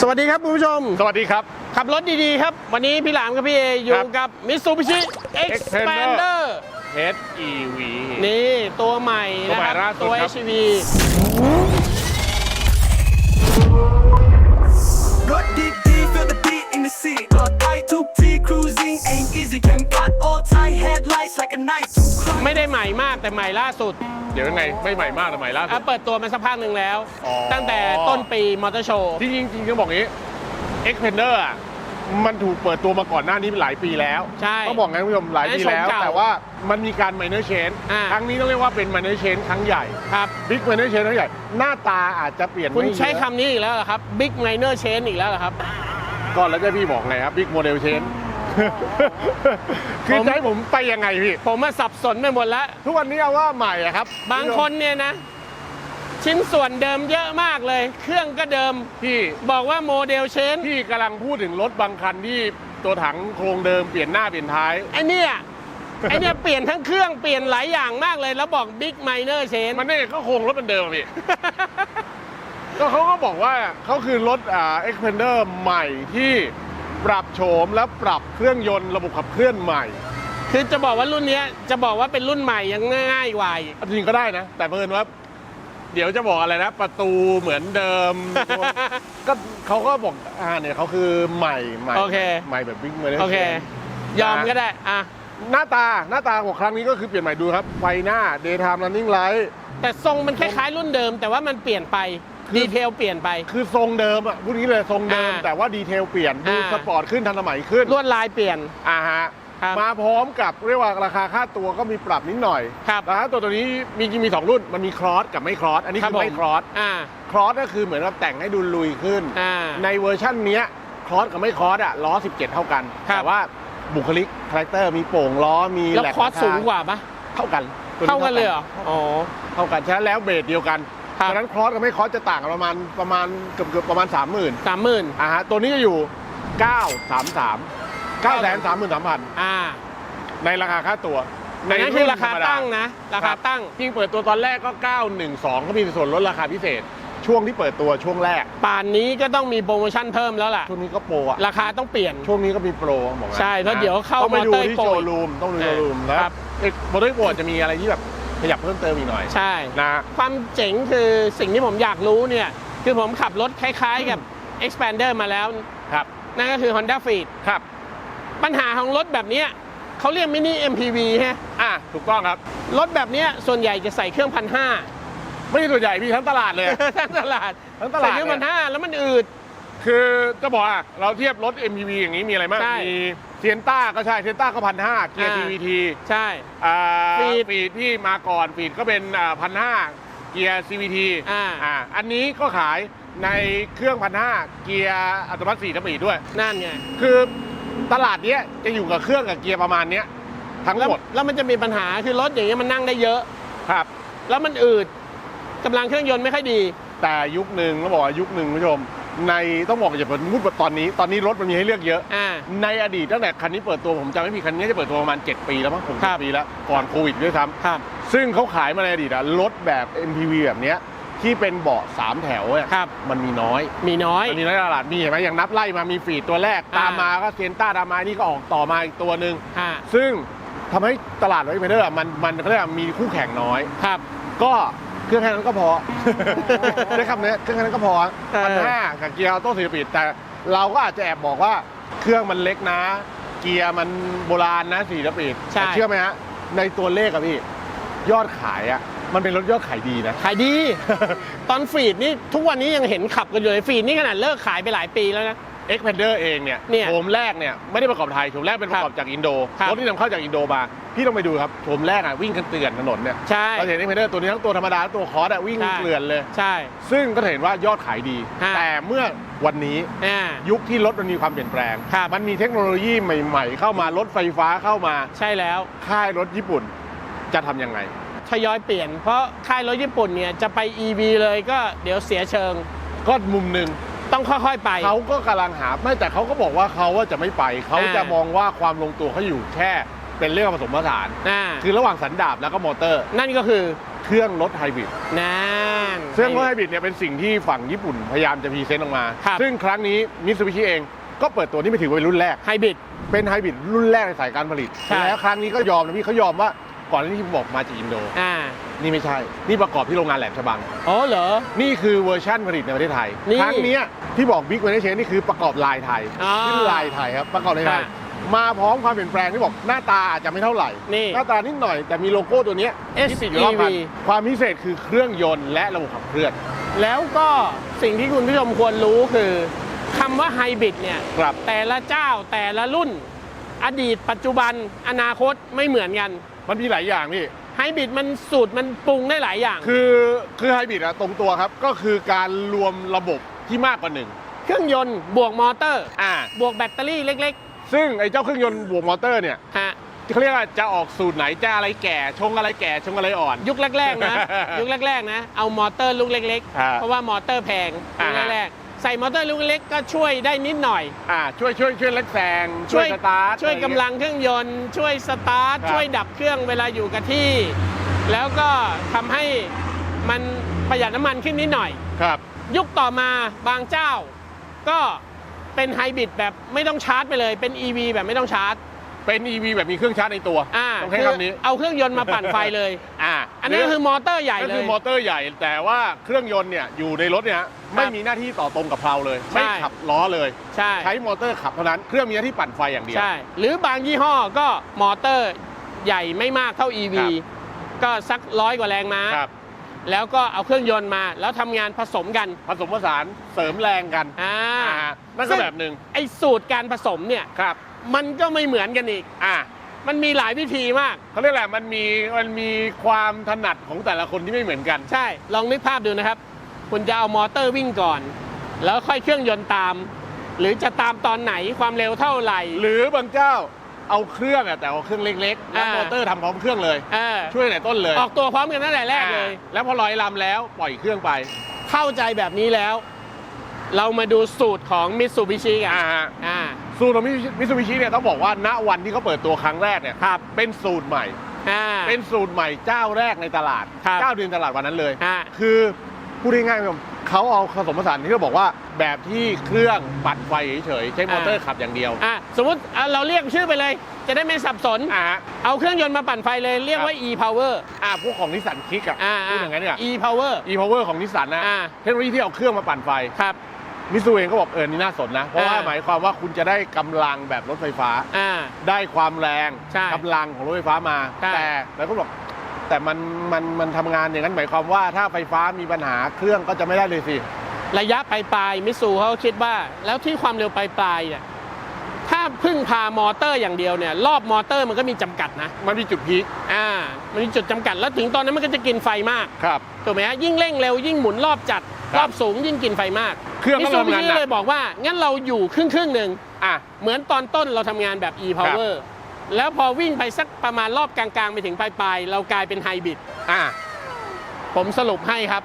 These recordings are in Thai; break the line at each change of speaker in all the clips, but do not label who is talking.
สวัสดีครับคุณผู้ชม
สวัสดีครับ
ขับรถดีๆครับ วันนี้พี่หลามกับพี่เออยู่
ครับ
กับ Mitsubishi Expander
HEV
นี่ตัวใหม่
ตัว
นะ
ใหม่
ครับ
ล่าสุด
ตัว
ครับ
HEV
รถดีๆ feel the beat in the seat ปลอดภัยทุกที่ cruising ain't easy แข่งกัด all tight headlights like a knife to cry
ไม่ได้ใหม่มากแต่ใหม่ล่าสุด
เดี๋ยวยังไงไม่ใหม่มากแต่ใหม่ล่าสุ
อะ
ด
เปิดตัวมาสักพักหนึ่งแล้ว
อ๋อ
ตั้งแต่ต้นปีมอเตอร์โชว์
ที่จริงจริงๆต้องบอกงี้ Expander อะมันถูกเปิดตัวมาก่อนหน้านี้หลายปีแล้ว
ใช่
ต้องบอกงั้นคุณผู้ชมหลายปีแล้ว
อันนี้ชมเก่า
แต่ว่ามันมีการ minor change
อ่า
ครั้งนี้ต้องเรียกว่าเป็น minor change ครั้งใหญ่
ครับ
big minor change ครั้งใหญ่ หน้าตาอาจจะเปลี่ยน
คุณ
ไม่เยอะ
ใช้คำนี้อีกแล้วเหรอครับ Big Minor Change อีกแล้วเหรอครับ
ก่อนแล้วจะพี่บอกไงครับ big model change คือ
ผม
จะให้ผมไปยังไงพี่
ผมมาสับสนไปหมดแล้ว
ทุกวันนี้เอาว่าใหม่อะครับ
บางคนเนี่ยนะ ชิ้นส่วนเดิมเยอะมากเลย เครื่องก็เดิม
พี่
บอกว่าโมเดลเชน
พี่กำลังพูดถึงรถบางคันที่ตัวถังโครงเดิมเปลี่ยนหน้าเปลี่ยนท้าย
ไอเนี่ยไอเนี่ยเปลี่ยนทั้งเครื่องเปลี่ยนหลายอย่างมากเลย แล้วบอก Big Minor Change
มันนี่ก็โครงรถเป็นเดิมอะพี่ก็เขาก็บอกว่าเขาคือรถอ่า Expander ใหม่ที่ ปรับโฉมและปรับเครื่องยนต์ระบบขับเคลื่อนใหม่
คือจะบอกว่ารุ่นเนี้ยจะบอกว่าเป็นรุ่นใหม่ยังง่ายกว่าอีก
จริงก็ได้นะ แต่เพิ่นว่า เดี๋ยวจะบอกอะไรนะ ประตูเหมือนเดิมตัวก็เขาก็บอกอ่าเนี่ยเขาคือใหม่ใหม่
โอเค
ใหม่แบบบิ๊กเมอร์
โอเค ยอมก็ได้อะ
หน้าตาหน้าตาของครั้งนี้ก็คือเปลี่ยนใหม่ดูครับไฟหน้า daytime running light
แต่ทรงมันคล้ายๆรุ่นเดิม แต่ว่ามันเปลี่ยนไป
คือ
ดีเทลเปลี่ยนไป
คือทรงเดิมอะพูดงี้เลยทรงเดิม
อ่า
แต่ว่าดีเทลเปลี่ยนดู
อ่า
สปอร์ตขึ้นทันสมัยขึ้น
ลวดลายเปลี่ยน
อ่าฮะ
ครับ
มาพร้อมกับเรียกว่าราคาค่าตัวก็มีปรับนิดหน่อย
ครับ
ราคาตัวตัวนี้มีจริงมีสองรุ่นมันมีครอสกับไม่ครอสอันนี้
ครับ
คือไม่
ผม
ครอส
อ่า
ครอสก็คือเหมือนกับแต่งให้ดูลุยขึ้น
อ่า
ในเวอร์ชันเนี้ยครอสกับไม่ครอสอะล้อ 17 เท่ากัน
ครับ
แต่ว่าบุคลิกคาแรคเตอร์มีโป่งล้อมี
แล้ว
แหลก
คอสสูงกว่าปะ
เท่ากันตัว
เท่ากันเลยเหรออ๋อ
เท่ากันฉะนั้นแล้วเบสเดียวกัน
ครับ
ฉะนั้นครอสกับไม่ครอสจะต่างกันประมาณประมาณเกือบเกือบประมาณ 30,000
สามหมื่น
อ่าฮะตัวนี้จะอยู่ 933 9 3 3 3 0 0 0
อ่า
ในราคาค่าตัว
อันนั้นคือราคา
ธมด
ตั้งนะ ราคาตั้ง
จริงเปิดตัวตอนแรกก็ 912ก็มีส่วนลดราคาพิเศษ ช่วงที่เปิดตัวช่วงแรก
ป่านนี้ก็ต้องมีโปรโมชั่นเพิ่มแล้วล่ะ
ช่วงนี้ก็โปรอะ
ราคาต้องเปลี่ยน
ช่วงนี้ก็มีโปรบอกงั้น
ใช่แล้วเดี๋ยวเข้า
ต้องไปดู
มอเตอร์
ที่
โปร
โชว์รูมต้องดูโชว์รูมแล้ว
ครับ
เอกมอเตอร์โปรจะมีอะไรที่แบบ ขยับเพิ่มเติมอีกหน่อย
ใช่
นะ
ความเจ๋งคือสิ่งที่ผมอยากรู้เนี่ย คือผมขับรถคล้ายๆกับ Expander มาแล้ว
ครับ
นั่นก็คือ Honda Freed
ครับ
ปัญหาของรถแบบเนี้ยเขาเรียกมินิ MPV ฮะ
อะถูกต้องครับ
รถแบบเนี้ยส่วนใหญ่จะใส่เครื่องพันห้า
ไม่ใช่ส่วนใหญ่พี่ทั้งตลาดเลย
ทั้งตลาด
ทั้งตลาด
ใส่เครื่องพันห้าแล้วมันอืด
คือจะบอกอะเราเทียบรถ MPV อย่างนี้มีอะไรบ้าง
ใช่
มีเซียนต้าก็ใช่เซียนต้าก็พันห้าเกียร์
อ่า
CVT
ใช่
อ่า
ฟีด
ฟีดที่มาก่อนฟีดก็เป็นพันห้าเกียร์ CVT
อ่า
อ่าอันนี้ก็ขายในเครื่องพันห้าเกียร์อัตโนมัติสี่สปีดด้วย
นั่นไง
คือตลาดเนี้ยจะอยู่กับเครื่องกับเกียร์ประมาณเนี้ยทั้ง
แล้ว
หมด
แล้วมันจะมีปัญหาคือรถอย่างเงี้ยมันนั่งได้เยอะ
ครับ
แล้วมันอืดกำลังเครื่องยนต์ไม่ค่อยดี
แต่ยุคหนึ่งต้องบอกว่ายุคหนึ่งคุณผู้ชม ในต้องบอกอย่าเพิ่งพูดแบบตอนนี้ ตอนนี้รถมันมีให้เลือกเยอะ
อ่า
ในอดีตตั้งแต่คันนี้เปิดตัวผมจำไม่ผิดคันนี้จะเปิดตัวประมาณ 7 ปีแล้วมั้งผม
ครับ
ปีแล้วก่อนโควิดด้วยซ้ำ
ครับ
ซึ่งเขาขายมาในอดีตอะรถแบบ MPV แบบเนี้ยที่เป็นเบาะสามแถวอะ
ครับ
มันมีน้อย
มีน้อย
มันมีน้อยในตลาดมีเห็นไหมอย่างนับไล่มามีฟีดตัวแรก
อ่า
ตามมาก็เซยนต้าตามมานี่ก็ออกต่อมาอีกตัวหนึ่ง
อ่า
ซึ่งทำให้ตลาดรถอีเวนเดอร์มันมันเขาเรียกว่ามีคู่แข่งน้อย
ครับ
ก็ เครื่องแค่นั้นก็พอใช้คำนี้เครื่องแค่นั้นก็พอ
เออ
พันห้ากับเกียร์ออโต้สี่สปีดแต่เราก็อาจจะแอบบอกว่าเครื่องมันเล็กนะ เกียร์มันโบราณนะสี่สปีด
ใช่
แต่เชื่อไหมฮะในตัวเลขอะพี่ยอดขายอะมันเป็นรถยอดขายดีนะ
ขายดี ตอนฟีดนี่ทุกวันนี้ยังเห็นขับกันอยู่เลยฟีดนี่ขนาดเลิกขายไปหลายปีแล้วนะ
Expander เองเนี่ย
เนี่ย
โฉมแรกเนี่ยไม่ได้ประกอบไทยโฉมแรกเป็นประกอบจากอินโด
ครับ
รถที่นำเข้าจากอินโดมาพี่ต้องไปดูครับโฉมแรกอะวิ่งกันเตือนถนนเนี่ย
ใช่
เราเห็น Expander ตัวนี้ทั้งตัวธรรมดาและตัวคอร์สอะวิ่ง
ใช่
เกลื่อนเลย
ใช่
ซึ่งก็เห็นว่ายอดขายดี
ฮะ
แต่เมื่อวันนี้
อ่า
ยุคที่รถมันมีความเปลี่ยนแปลง
ครับ
มันมีเทคโนโลยีใหม่ๆ เข้ามารถไฟฟ้าเข้ามา
ใช่แล้ว
ค่ายรถญี่ปุ่นจะทำยังไง
ทยอยเปลี่ยน เพราะค่ายรถญี่ปุ่นเนี่ยจะไป EV เลยก็เดี๋ยวเสียเชิง
ก็มุมหนึ่ง
ต้องค่อยๆไป
เขาก็กำลังหาไม่แต่เขาก็บอกว่าเขาว่าจะไม่ไป เขา
อ่า
จะมองว่าความลงตัวเขาอยู่แค่เป็นเรื่องผสมผสาน
อ่า
คือระหว่างสันดาปแล้วก็มอเตอร์
นั่นก็คือ
เครื่องรถไฮบริด
นั่น
เครื่องรถไฮบริดเนี่ยเป็นสิ่งที่ฝั่งญี่ปุ่นพยายามจะพรีเซนต์ออกมา
ครับ
ซึ่งครั้งนี้มิตซูบิชิเองก็เปิดตัวนี่ไม่ถือว่าเป็นรุ่นแรก
ไฮบริด
เป็นไฮบริดรุ่นแรกในสายการผลิต
ใช่
แล้วครั้งนี้ก็ยอมนะพี่เขายอมว่าก่อนหน้านี้ที่บอกมาจากอินโด
อ่า
นี่ไม่ใช่ นี่ประกอบที่โรงงานแหลมฉบัง
อ๋อเหรอ
นี่คือเวอร์ชั่นผลิตในประเทศไทย
นี่
ครั้งเนี้ยที่บอกบิ๊กเวอร์ชันนี่คือประกอบลายไทย
อ๋อ
ขึ้นลายไทยครับประกอบลายไทย
ค่ะ
มาพร้อมความเปลี่ยนแปลงที่บอกหน้าตาอาจจะไม่เท่าไหร่
นี่
หน้าตานิดหน่อยแต่มีโลโก้ตัวเนี้ยที่ติดอยู่รอบคัน
SEV
ความพิเศษคือเครื่องยนต์และระบบขับเคลื่อน
แล้วก็สิ่งที่คุณผู้ชมควรรู้คือคำว่าไฮบริดเนี่ย
ครับ
แต่ละเจ้าแต่ละรุ่น อดีตปัจจุบันอนาคตไม่เหมือนกัน
มันมีหลายอย่างพี่
ไฮบริดมันสูตรมันปรุงได้หลายอย่าง
คือคือไฮบริดอะตรงตัวครับ ก็คือการรวมระบบที่มากกว่าหนึ่ง
เครื่องยนต์บวกมอเตอร์
อ่า
บวกแบตเตอรี่เล็ก
ซึ่งไอ้เจ้าเครื่องยนต์บวกมอเตอร์เนี่ย
ๆฮะ
เขาเรียกว่าจะออกสูตรไหนจะอะไรแก่ ชงอะไรแก่ชงอะไรอ่อน
ยุคแรกๆนะ ยุคแรกๆนะ เอามอเตอร์ลูกเล็ก
อ่า
ๆเพราะว่ามอเตอร์แพง
อ่า
ยุคแรกๆ ใส่มอเตอร์ลูกเล็กก็ช่วยได้นิดหน่อย
อ่าช่วยช่วยช่วยเล็กแซงช่วยสตาร์ท
ช่วย
อะไรอย่าง
กำ
เงี้
ลังเครื่องยนต์ ช่วยสตาร์ท
ครับ
ช่วยดับเครื่องเวลาอยู่กับที่ แล้วก็ทำให้มันประหยัดน้ำมันขึ้นนิดหน่อย
ครับ
ยุคต่อมาบางเจ้า ก็เป็นไฮบริดแบบไม่ต้องชาร์จไปเลย เป็น EV แบบไม่ต้องชาร์จ
เป็น EV แบบมีเครื่องชาร์จในตัว
อ่า
ต้องใช้
คือ
คำนี้
เอาเครื่องยนต์มาปั่นไฟเลย
อ่า
อันนั้นก็คือมอเตอร์ใหญ่
ก็
เล
คื
ย
อมอเตอร์ใหญ่ แต่ว่าเครื่องยนต์เนี่ยอยู่ในรถเนี่ยฮะไม่มีหน้าที่ต่อตรงกับเพลาเลย
ใช่
ไม่ขับล้อเลย
ใช่
ใช้มอเตอร์ขับเท่านั้นเครื่องมีหน้าที่ปั่นไฟอย่างเดียว
ใช่หรือบางยี่ห้อก็มอเตอร์ใหญ่ไม่มากเท่า EV
ครับ
ก็สักร้อยกว่าแรงม้า
ครับ
แล้วก็เอาเครื่องยนต์มา แล้วทำงานผสมกัน
ผสมผสานเสริมแรงกัน
อ่า
อ่านั่นก็แบบหนึ่ง
ไอ้สูตรการผสมเนี่ย
ครับ
มันก็ไม่เหมือนกันอีก
อ่า
มันมีหลายวิธีมาก
เขาเรียกแหละไรมันมีมันมีความถนัดของแต่ละคนที่ไม่เหมือนกัน
ใช่ ลองนึกภาพดูนะครับ คุณจะเอามอเตอร์วิ่งก่อน แล้วค่อยเครื่องยนต์ตาม หรือจะตามตอนไหนความเร็วเท่าไหร่
หรือบางเจ้าเอาเครื่องอะแต่เอาเครื่องเล็กๆแล้ว
อ่าม
มอเตอร์ทำพร้อมเครื่องเลย
เออ
ช่วยไหนต้นเลย
ออกตัวพร้อมกันตั้งแต่แรกเลย
อ่าแล้วพอลอยลำแล้วปล่อยเครื่องไป
เข้าใจแบบนี้แล้ว เรามาดูสูตรของมิตซูบิชิกัน
อ่าฮะ
อ่า
สูตรของมิซูบิชิเนี่ยต้องบอกว่าณวันที่เขาเปิดตัวครั้งแรกเนี่ย
ครับ
เป็นสูตรใหม่
อ่า
เป็นสูตรใหม่เจ้าแรกในตลาด
ครับ
เจ้าเดือนตลาดวันนั้นเลย
อ่า
คือพูดง่ายๆคุณผู้ชมเขาเอาผสมผสานที่เราบอกว่าแบบที่เครื่องปั่นไฟเฉยๆใช้มอเตอร์ขับอย่างเดียว
อ่าสมมติอะเราเรียกชื่อไปเลย จะได้ไม่สับสน
อ่าฮะ
เอาเครื่องยนต์มาปั่นไฟเลยเรียกว่า e power
อ่าพวกของนิสสันคิกอะ
อ่า
พูดอย่างนั้นเนี่ย
e power
e power ของนิสสันนะ
อ่า
เทคโนโลยีที่เอาเครื่องมาปั่นไฟ
ครับ
มิซูเองก็บอกเออนี่น่าสนนะ เพราะว่า
อ่า
หมายความว่าคุณจะได้กำลังแบบรถไฟฟ้า
อ่า
ได้ความแรง
ใช่
กำลังของรถไฟฟ้ามา
ใช่
แต่แล้วก็บอกแต่มันมันมันทำงานอย่างนั้นหมายความว่าถ้าไฟฟ้ามีปัญหาเครื่องก็จะไม่ได้เลยสิ
ระยะปลายปลายมิสูเขาคิดว่า แล้วที่ความเร็วปลายปลายเนี่ย ถ้าพึ่งพามอเตอร์อย่างเดียวเนี่ยรอบมอเตอร์มันก็มีจำกัดนะ
มันมีจุดพีค
อ่ามันมีจุดจำกัดแล้วถึงตอนนั้นมันก็จะกินไฟมาก
ครับ
ถูกไหมฮะยิ่งเร่งเร็วยิ่งหมุนรอบจัด
ครับ
รอบสูงยิ่งกินไฟมาก
เครื่องก็
มิสู
ทำงานหนัก
เลยบอกว่างั้นเราอยู่ครึ่งครึ่งๆหนึ่ง
อะ
เหมือนตอนต้นเราทำงานแบบ e power แล้วพอวิ่งไปสักประมาณรอบกลางๆ ไปถึงปลายๆ เรากลายเป็นไฮบริด
อะ
ผมสรุปให้ครับ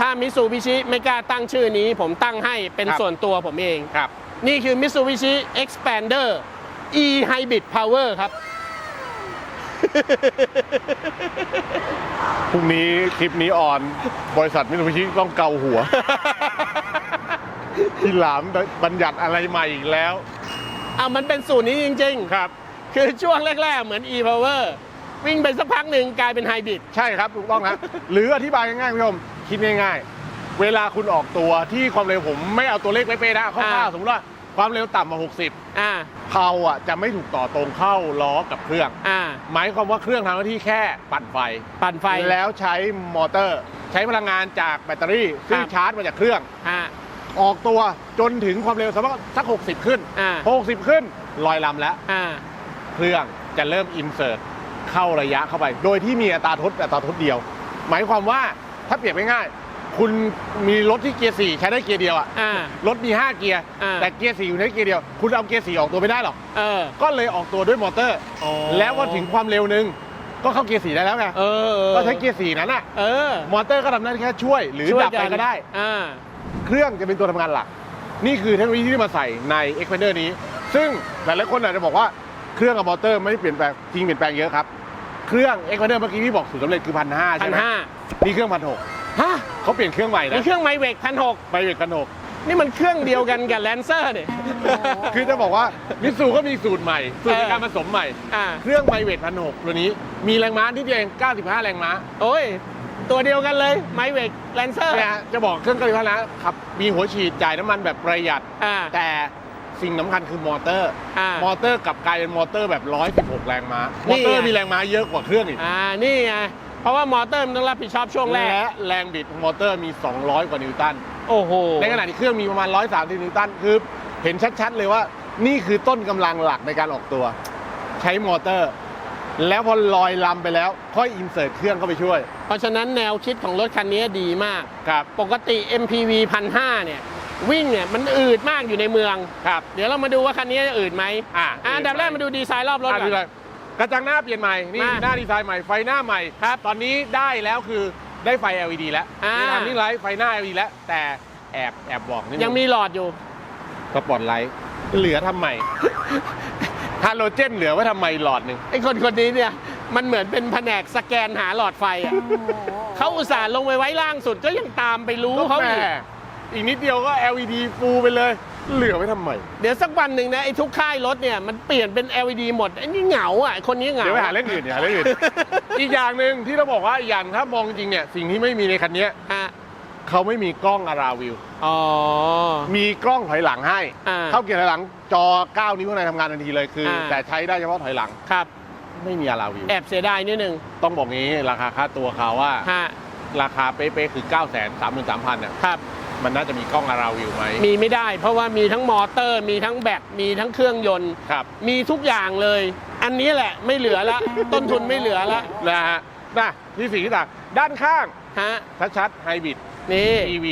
ถ้ามิสูบิชิไม่กล้าตั้งชื่อนี้ ผมตั้งให้เป็นส่วนตัวผมเอง
ครับ
นี่คือ Mitsubishi Expander E Hybrid Power ครับ
พรุ่งนี้คลิปนี้ออน บริษัทมิตซูบิชิต้องเกาหัว ที่หลามบัญญัติอะไรใหม่อีกแล้ว
อะมันเป็นสูตรนี้จริง
ครับ
ๆคือช่วงแรก ๆ เหมือน E Power วิ่งไปสักพักหนึ่งกลายเป็นไฮบริด
ใช่ครับ ถูกต้องครับ หรืออธิบายง่ายๆคุณผู้ชม คิดง่ายๆ เวลาคุณออกตัวที่ความเร็วผมไม่เอาตัวเลขเป๊ะๆนะคร่าวๆสมมติว่าความเร็วต่ำกว่า60
อ่า
เพลาอะจะไม่ถูกต่อตรงเข้าล้อกับเครื่อง
อ่า
หมายความว่าเครื่องทำหน้าที่แค่ปั่นไฟ
ปั่นไฟ
แล้วใช้มอเตอร์ ใช้พลังงานจากแบตเตอรี่ซึ่ง
ครับ
ชาร์จมาจากเครื่อง
อ่า
ออกตัวจนถึงความเร็วสักสัก 60 ขึ้น
อ่า
พอ60ขึ้นลอยลำแล้ว
อ่า
เครื่องจะเริ่มอินเสิร์ตเข้าระยะเข้าไป โดยที่มีอัตราทดอัตราทดเดียว หมายความว่าถ้าเปรียบง่ายๆ คุณมีรถที่เกียร์4ใช้ได้เกียร์เดียวอะ
อ่า
รถมี 5 เกียร์
อ่า
แต่เกียร์4อยู่ในเกียร์เดียว คุณเอาเกียร์4ออกตัวไม่ได้หรอก
เออ
ก็เลยออกตัวด้วยมอเตอร์แล้วก็ถึงความเร็วหนึ่งก็เข้าเกียร์4ได้แล้วไง
เออ
ก็ใช้เกียร์4นั้นอะ
เออ
มอเตอร์ก็ทำหน้าที่แค่ช่วย หรือ
ช่วย
ดับไปก็ได้
อ่า
เครื่องจะเป็นตัวทำงานหลัก นี่คือเทคโนโลยีที่มาใส่ใน Expander นี้ ซึ่งหลายๆคนอาจจะบอกว่าเครื่องกับมอเตอร์ไม่ได้เปลี่ยนแปลงจริงเปลี่ยนแปลงเยอะครับ เครื่อง e x p a n d e r เมื่อกี้ที่บอกสูตรสำเร็จคือพันห้า
พั
ใช่
น
ไหม
ห้า
นี่เครื่องพันหก
ฮะ
เขาเปลี่ยนเครื่องใหม่นะ
นี่เครื่องไมเวกพันหก
ไปเวกพันหก
นี่มันเครื่องเดียวกันกับแลนเซอร์เนี่ย
คือจะบอกว่ามิตซูก็มีสูตรใหม่ สูตรใน
เออ
การผสมใหม่
อ่า
เครื่องไมเวทพันหกตัวนี้ มีแรงม้าที่เดียวเอง95 แรงม้า
โอ้ย ตัวเดียวกันเลยไมเวกแลนเซอร์
เนี่ยจะบอกเครื่อง95แล้วขับ มีหัวฉีดจ่ายน้ำมันแบบประหยัด
อ่า
แต่สิ่งสำคัญคือมอเตอร์
อ่าม
อเตอร์กลับกลายเป็นมอเตอร์แบบ 116 แรงม้า
นี่
มอเตอร์
ไง
มีแรงม้าเยอะกว่าเครื่องอีก
อ่า นี่ไง เพราะว่ามอเตอร์มันต้องรับผิดชอบช่วงแรก
และแรงบิดของมอเตอร์มี 200 กว่านิวตัน
โอ้โห
ในขณะที่เครื่องมีประมาณ 130 นิวตัน คือเห็นชัดๆ เลยว่านี่คือต้นกำลังหลักในการออกตัว ใช้มอเตอร์ แล้วพอลอยลำไปแล้ว ค่อยอินเสิร์ตเครื่องเข้าไปช่วย
เพราะฉะนั้นแนวคิดของรถคันนี้ดีมาก
ครับ
ปกติ MPV 1,500 เนี่ย วิ่งเนี่ยมันอืดมากอยู่ในเมือง
ครับ
เดี๋ยวเรามาดูว่าคันนี้จะอืดไหม
อะ
อะอันดับแรกมาดูดีไซน์รอบรถ
อะ
ก่
ดู
อน
เลย กระจังหน้าเปลี่ยนใหม่ นี่
มา
หน้าดีไซน์ใหม่ ไฟหน้าใหม่
ครับ
ตอนนี้ได้แล้วคือได้ไฟ LED แล้ว
อ่า
มีทำนี่ไลท์ไฟหน้า LED แล้ว แต่แอบแอบบอกนิดนึ
ยังมีหลอดอยู่
สปอตไลท์เหลือทำไม ฮาโลเจนเหลือไว้ทำไมหลอดหนึ่ง
ไอ้คนคนนี้เนี่ยมันเหมือนเป็นแผนกสแกนหาหลอดไฟอะเขาอุตส่าห์ลงไปไว้ล่างสุดก็ยังตามไปรู้เขา
แม่
อีก
อีกนิดเดียวก็ LED ฟูไปเลย เหลือไว้ทำไม
เดี๋ยวสักวันหนึ่งนะไอ้ทุกค่ายรถเนี่ยมันเปลี่ยนเป็น LED หมดไอ้นี่เหงาอะคนนี้เหงา
เดี๋ยวไปหาเรื่องอื่นเดี๋ยวหาเรื่องอื่น อีกอย่างหนึ่งที่เราบอกว่าอีกอย่างถ้ามองจริงเนี่ยสิ่งที่ไม่มีในคันเนี้ย
ฮะ
เขาไม่มีกล้องอาราวิว
อ๋อ
มีกล้องถอยหลังให้
อ่า
เข้าเกียร์ถอยหลังจอ 9 นิ้วข้างในทำงานทันทีเลยคือ
อ่า
แต่ใช้ได้เฉพาะถอยหลัง
ครับ
ไม่มีอาราวิว
แอบเสียดายนิดนึง
ต้องบอกงี้ราคาค่าตัวเขาว่า
ฮะ
ราคาเป๊ะๆคือ 9 3 3 0 0 0เนี่ย
ครับ
มันน่าจะมีกล้องอาราวิวไหม
มีไม่ได้ เพราะว่ามีทั้งมอเตอร์ มีทั้งแบตมีทั้งเครื่องยนต์
ครับ
มีทุกอย่างเลย อันนี้แหละไม่เหลือละ ต้นทุนไม่เหลือละ
นะฮะนะที่สิ่งที่ต่างด้านข้าง
ฮะ
ชัดๆไฮบริด
นี่
EV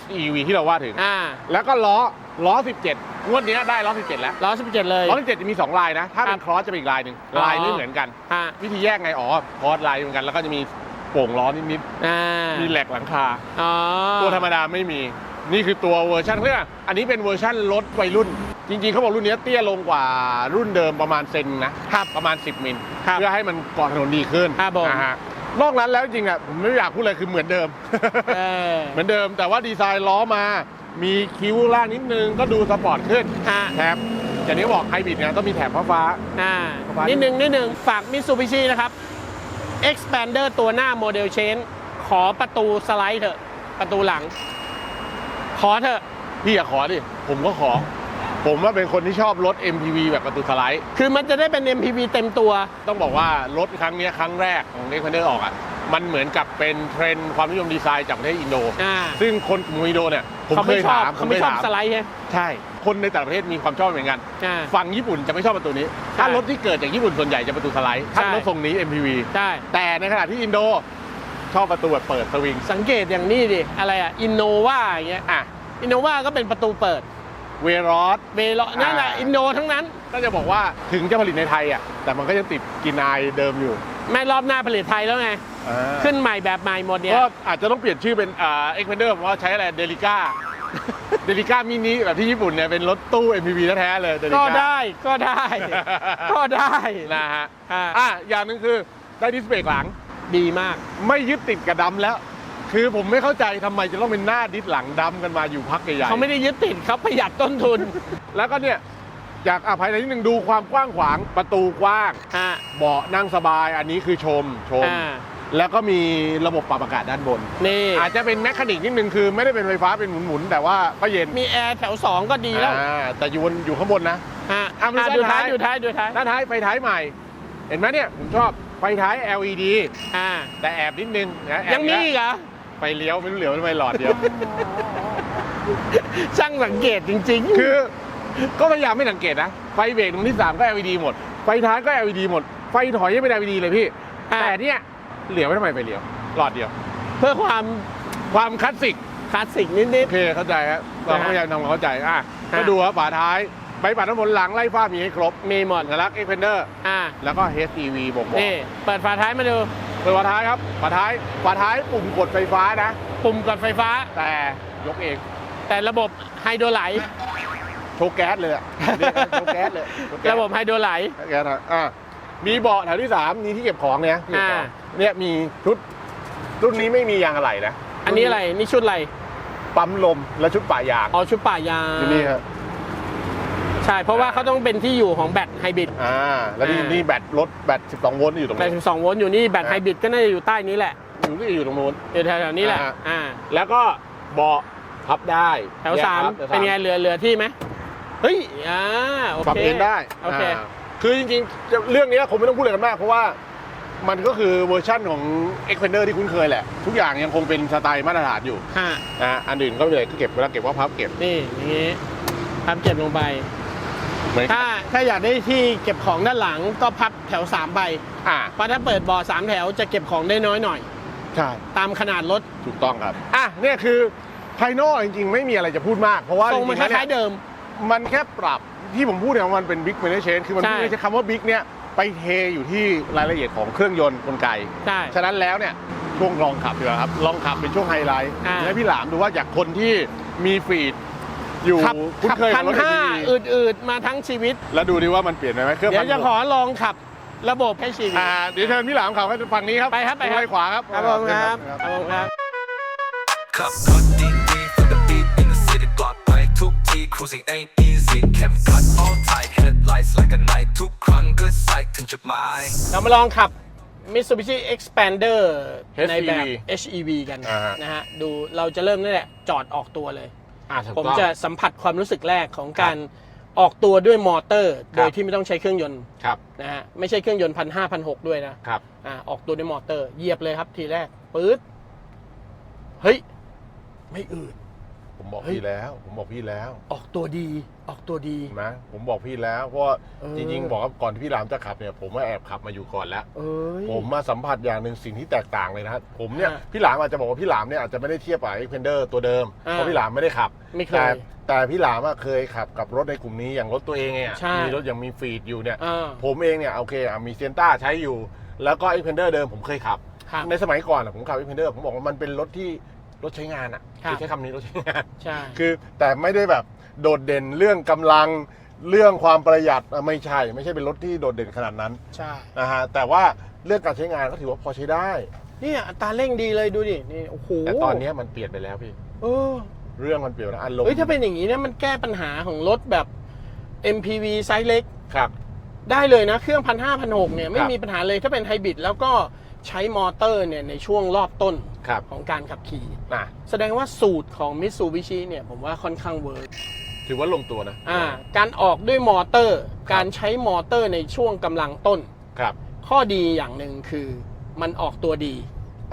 SEV ที่เราว่าถึง
อ่า
แล้วก็ล้อล้อ 17 งวดนี้ได้ล้อ 17 แล้ว
ร้อยสิบเจ็ดเลย
ล้อ 17 จะมี 2 ลายนะ ถ้าเป็
ครั
น
บ
ครอสจะเป็นอีกลายหนึ่ง
อ๋อ
ลายไม่เหมือนกัน
ฮะ
วิธีแยกไง อ๋อครอสลายเหมือนกัน แล้วก็จะมี โป่งล้อนิด
อ่า
ๆ มีแหลกหลังคา
อ๋อ
ตัวธรรมดาไม่มี นี่คือตัวเวอร์ชันเพื่ออันนี้เป็นเวอร์ชันรถวัยรุ่น จริงๆ เขาบอกรุ่นนี้เตี้ยลงกว่ารุ่นเดิมประมาณเซนนะ ประมาณ 10 มิล
ครับ
เพื่อให้มันเกาะถนนดีขึ้น
ครับผม
นะฮะนอกนั้นแล้วจริงๆอะผมไม่อยากพูดเลยคือเหมือนเดิม
เออ
เหมือนเดิมแต่ว่าดีไซน์ล้อมา มีคิ้วล่างนิดนึงก็ดูสปอร์ตขึ้น
ฮะ
แถบอย่างนี้บอกไฮบริดเนี่ยต้องมีแถบฟ้า
อ่า
ประมาณ
นิดนึงนิดนึงฝากมิ t ซูบิชินะครับ expander ตัวหน้าโมเดลเชนขอประตูสไลด์เถอะ ประตูหลัง ขอเถอะ
ๆพี่อย่าขอดิ ผมก็ขอ ผมว่าเป็นคนที่ชอบรถ MPV แบบประตูสไลด์
คือมันจะได้เป็น MPV เต็มตัว
ต้องบอกว่ารถครั้งเนี้ยครั้งแรกของเน็กพันเดอร์ออกอะ มันเหมือนกับเป็นเทรนด์ความนิยมดีไซน์จากประเทศอินโด
อ่า
ซึ่งคนกลุ่มอินโดเนี่ยผม
เขา
เค
ไม่
ย
ชอบ
ถามผ
เขา
ม
ไม่
เคย
ชอบ
ถาม
สไลด์ใช่ไหม
ใช่ คนในต่างประเทศมีความชอบเหมือนกัน
อ่า
ฝั่งญี่ปุ่นจะไม่ชอบประตูนี้ ถ้ารถที่เกิดจากญี่ปุ่นส่วนใหญ่จะประตูสไลด์ถ้า
ใช่
รถทรงนี้ MPV
ใช่
แต่ในขณะที่อินโดชอบประตูแบบเปิดสวิง
สังเกตอย่างนี้ดิ อะไรอะ อินโนวาอย่างเงี้ย
อะ
อินโนวาก็เป็นประตูเปิด
เวรอส
เวลนั่นแหละ
อ่า
อินโดทั้งนั้น
ก็จะบอกว่าถึงจะผลิตในไทยอะแต่มันก็ยังติดกินอายเดิมอยู่
ไม่รอบหน้าผลิตไทยแล้วไง ขึ้นใหม่แบบใหม่หมดเนี่ย
ก็อาจจะต้องเปลี่ยนชื่อเป็นอ่าเอ็กเพนเดอร์เพราะว่าใช้อะไรเดลิก้าเดลิก้ามินิแบบที่ญี่ปุ่นเนี่ยเป็นรถตู้ MPV แท้ๆเลย Delica
ก็ได้ก็ได้ก็ได้
นะฮะ
อ่า
อะอย่างหนึ่งคือได้ดิสเบรกหลัง
ดีมาก
ไม่ยึดติดกับดำแล้ว คือผมไม่เข้าใจทำไมจะต้องเป็นหน้าดิสหลังดำกันมาอยู่พักใหญ่ๆ
เขาไม่ได้ยึดติดเขาประหยัดต้นทุน
แล้วก็เนี่ยจากอะภายในนิดนึงดูความกว้างขวางประตูกว้าง
ฮะ
เบาะนั่งสบายอันนี้คือชมชม
อ่า
แล้วก็มีระบบปรับอากาศด้านบน
นี่
อาจจะเป็นแมคคานิกนิดนึงคือไม่ได้เป็นไฟฟ้าเป็นหมุนๆแต่ว่าก็เย็น
มีแอร์แถว 2 ก็ดีแล้ว
อ่าแต่อยู่บนอยู่ข้างบนนะ
ฮะ
อะมา
อะ
ดู
ดูท้าย
ท้าย
ดูท้ายดูท้าย
ด้านท้ายไฟท้ายใหม่ เห็นไหมเนี่ยผมชอบไฟท้าย LED
อ่า
แต่แอบนิดนึงนะแอบ
ยังมีอีกเหรอ
ไฟเลี้ยวไม่รู้เหลียวทำไมหลอดเดียว
ช่างสังเกตจริง ๆ
คือก็พยายามไม่สังเกตนะ ไฟเบรกตรงที่ 3 ก็ LED หมด ไฟท้ายก็ LED หมด ไฟถอยยังเป็น LED เลยพี่
อะ
แต่เนี่ย เหลียวไว้ทำไมไฟเลี้ยว หลอดเดียว
เพื่อความ
ความคลาสสิก
คลาสสิกนิด
โอเคเข้าใจครับเราก็พยายามทำความเข้าใจอะ
ฮะ
ก็ดูว่าฝาท้ายใบปัดน้ำมนต์หลังไล่ฟ้ามีให้ครบ
ๆมีหมด
สัญลักษณ์เอ็กเพนเดอร์
อ่า
แล้วก็ HTV บอกบอก
นี่ เปิดฝาท้ายมาดู
เปิดฝาท้ายครับฝาท้ายฝาท้ายปุ่มกดไฟฟ้านะ
ปุ่มกดไฟฟ้า
แต่ยกเอง
แต่ระบบไฮโดรไลท์
โชว์แก๊สเลยอะเรียกว่าโชว์แก๊สเลยโชว์แก๊ส
ระบบไฮโดรไลท์
แก๊สอะอะมีเบาะแถวที่สามมีที่เก็บของเนี่ยที่เก็บของ
อ่า
เนี่ยมีชุดรุ่นนี้ไม่มียางอะไหล่นะ
อันนี้อะไรนี่ชุดอะไร
ปั๊มลมและชุดป่ายาง
อ๋อชุดป่ายาง
ที่นี่ครับ
ใช่เพราะว่าเขาต้องเป็นที่อยู่ของแบตไฮบริด
อ่าแล้วนี่
อ่านี่
นี่แบตรถแบต 12 โวลต์อยู่ตรง
แบต
นี้
12 โวลต์อยู่นี่แบต
อ่า
ไฮบริดก็น่าจะอยู่ใต้นี้แหละ
อยู่ที่อยู่ตรงนู้น
อยู่แถวๆนี้แหละ
อ่า
อ่า
แล้วก็เบาะพับได้
แถวสาม
แยกพับ
เป็นไงเหลือเหลือที่ไหมเฮ้ยอ่าโอ
ปรับ
เค
เอนได้
โอเคา
คือจริงๆจะเรื่องนี้คงไม่ต้องพูดอะไรกันมากเพราะว่า มันก็คือเวอร์ชั่นของ Xpander ที่คุ้นเคยแหละ ทุกอย่างยังคงเป็นสไตล์มาตรฐานอยู่
ฮะ
นะฮะอันอื่นก็เลยก็เก็บเวลาเก็บว่าพับเก็บ
นี่อย่างงี้พับเก็บลงไป
เหมือน
ถ้าถ้าอยากได้ที่เก็บของด้านหลังก็พับแถว3ใบ
อ่า
เพราะถ้าเปิดบ่อสามแถวจะเก็บของได้น้อยหน่อย
ใช่
ตามขนาดรถ
ถูกต้องครับ อะเนี่ยคือภายนอกจริงๆ ไม่มีอะไรจะพูดมาก เพราะว่า
ทรงมันค
จริงๆแล้ว
ล้ายๆ
เนี่ย
เดิม
มันแค่ปรับที่ผมพูดเนี่ยมันเป็นบิ๊กเมนเชนคือมัน
ใช่
ไม่ใช่คำว่าบิ๊กเนี่ย ไปเทอยู่ที่รายละเอียดของเครื่องยนต์กลไก
ใช่
ฉะนั้นแล้วเนี่ยช่วงลองขับดีกว่าครับ ลองขับเป็นช่วงไฮไลท์
อ่า
ให้พี่หลามดูว่าจากคนที่มีฟีดอยู่
ขับ
คุ้น
ขับ
เคย
พั
กับ
น
รถ
ห้า
SUV
อืดๆ มาทั้งชีวิต
แล้วดูดิว่ามันเปลี่ยนไปไหมเครื่อง
เดี๋ยวจะ
พันหก
ขอลองขับระบบให้ชีวิต
อ่าเดี๋ยวเชิญพี่หลามขับให้ฝั่งนี้ครับ
ไปครับไปครับ
ดูขวาครับ
ครับผมครับ ครับผมครับ
ขับรถ cruising ain't easy เข็มขัด all tight headlights like a night ทุกครั้งก็ใส่ถึงจุดหมาย
เรามาลองขับ Mitsubishi Expander ในแบบ
HEV
HEV กัน
อ่าฮะ
นะฮะ ดูเราจะเริ่มนั่นแหละจอดออกตัวเลย
อ่าถูก
ผม
ต้อง
จะสัมผัสความรู้สึกแรกของการออกตัวด้วยมอเตอร์
ครับ
โดยที่ไม่ต้องใช้เครื่องยนต์
ครับ
นะฮะไม่ใช่เครื่องยนต์พันห้าพันหกด้วยนะ
ครับ
อ่าออกตัวด้วยมอเตอร์เหยียบเลยครับทีแรกปื๊ดเฮ้ย ไม่อืด
ผมบอก
เฮ้ย
พี่แล้ว ผมบอกพี่แล้ว
ออกตัวดีออกตัวดี
เห็นไหมผมบอกพี่แล้วเพราะว่า
เออ
จริงๆ บอกว่าก่อนที่พี่หลามจะขับเนี่ยผมว่าแอบขับมาอยู่ก่อนแล้ว
เอ้ย
ผมมาสัมผัสอย่างหนึ่งสิ่งที่แตกต่างเลยนะผมเนี่ย
ฮะ
พี่หลามอาจจะบอกว่าพี่หลามเนี่ยอาจจะไม่ได้เทียบกับ Xpander ตัวเดิม
อ่า
เพราะพี่หลามไม่ได้ขับ
ไม่เค
แต่
ย
แต่พี่หลามอะเคยขับกับรถในกลุ่มนี้อย่างรถตัวเองเนี่ย
ใช่
มีรถอย่างมีฟีดอยู่เนี่ย
อ่า
ผมเองเนี่ยโอเคอะมีเซนต้าใช้อยู่ แล้วก็ Xpander เดิมผมเคยขับ
ครับ
ในสมัยก่อนอะผมขับ Xpander ผมบอกว่ามันเป็นรถที่ รถใช้งานอะ
ครับ
อใช้คำนี้รถใช้งาน
ใช่
คือแต่ไม่ได้แบบโดดเด่นเรื่องกำลังเรื่องความประหยัดอะไม่ใช่ ไม่ใช่เป็นรถที่โดดเด่นขนาดนั้น
ใช่
นะฮะแต่ว่าเรื่องการใช้งานก็ถือว่าพอใช้ได้
เนี่ยอัตราเร่งดีเลยดูดิ นี่ โอ้โห
แต่ตอนนี้มันเปลี่ยนไปแล้วพี่
เออ
เรื่องมันเปลี่ยนแล้วอารมณ์
เฮ้ยถ้าเป็นอย่างนี้เนี่ยมันแก้ปัญหาของรถแบบ MPV ไซส์เล็ก
ครับ
ได้เลยนะ เครื่องพันห้าพันหกเนี่ย ไม่
ครับ
มีปัญหาเลยถ้าเป็นไฮบริดแล้วก็ใช้มอเตอร์เนี่ย ในช่วงรอบต้น
ครับ
ของการขับขี่
นะ
แสดงว่าสูตรของ Mitsubishi เนี่ยผมว่าค่อนข้างเวิร์ก
ถือว่าลงตัวนะ
อ่าการออกด้วยมอเตอร์ การใช้มอเตอร์ในช่วงกำลังต้น
ครับ
ข้อดีอย่างหนึ่งคือมันออกตัวดี